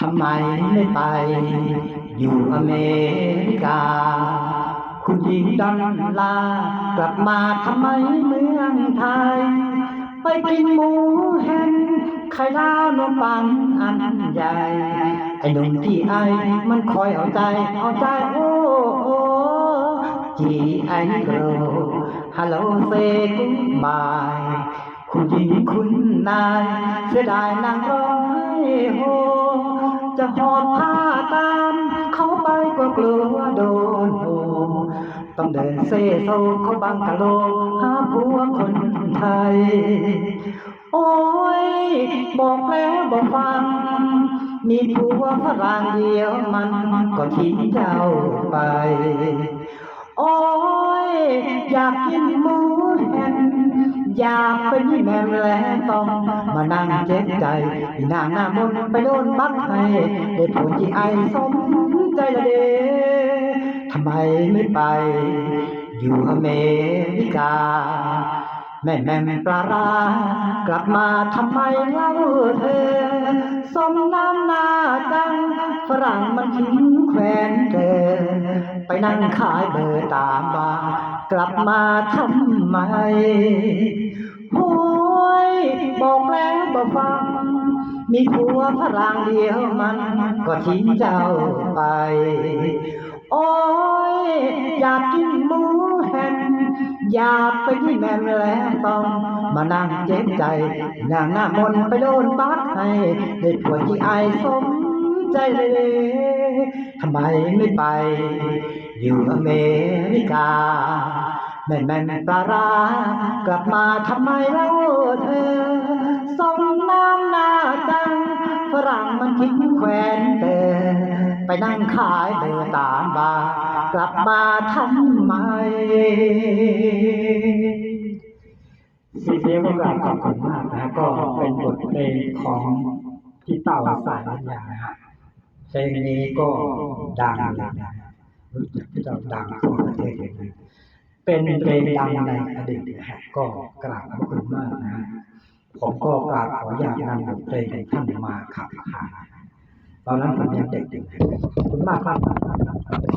ทำไมไม่ไปอยู่อเมริกา คุณหญิงดอนลา กลับมาทำไมเมืองไทย ไปกินหมูแฮมไข่ดาวนมปังอันใหญ่ ไอ้หนุ่มที่ไอมันคอยเอาใจ เอาใจโอ้โอ้จีไอโกรฮัลโหลเซกุ๊บาย คุณหญิงคุณนายเสียดายนางร้อยโฮจะหอบผ้าตามเขาไปก็กลัวโดนโหต้องเดินเซ่โซเขาบังกะโลหาผัวคนไทย โอ้ย บอกแล้วบอกฟัง มีผัวฝรั่งเดียวมันก็ทิ้งเจ้าไป โอ้ย อยากกินหมู อยากเป็นแม่แล้ต้องมานั่งเจ็บใจอีนางหน้ามนต์ไปโดนบักให้ได้ผลที่ไอสมใจละเดทำไมไม่ไป อยู่อเมริกาแม่แม่ปลารา กลับมาทำไมเล่าเธอสมน้ำหน้าจังฝรั่งมันทิ้งแควนเธอไปนั่งขายเบอร์ตามบาร์กลับมาทำไม ฟัง มีผัวฝรั่งเดียวมัน ก็ทิ้งเจ้าไป โอ้ยอยากกินหมูแฮมอยากไปที่แม่แล้วต้อง มานั่งเจ็บใจนางหน้ามนไปโดนบักให้ได้ปวที่ไอายสมใจเลยทำไมไม่ไป อยู่อเมริกาแม่แม่ปลาร้ากลับมาทำไมเล่าเธอ สมน้ำหน้าจังฝรั่งมันทิ้งแควนเตอไปนั่งขายเบอร์ตามบาร์กลับมาทำไมซีเซียก็กราบขอบคุณมากนะก็เป็นบทเพลงของพี่เต่าสายลัญญานะฮะเพลงนี้ก็ดังเลยนะรู้จักพี่เต่าดังทั่วประเทศเลยเป็นเพลงดังในอดีตนะก็กราบขอบคุณมากนะ ผมก็กราบขออยากนำบทเพลงของท่านมาขับขานตอนนั้นผมยังเด็กๆคุณมากครับ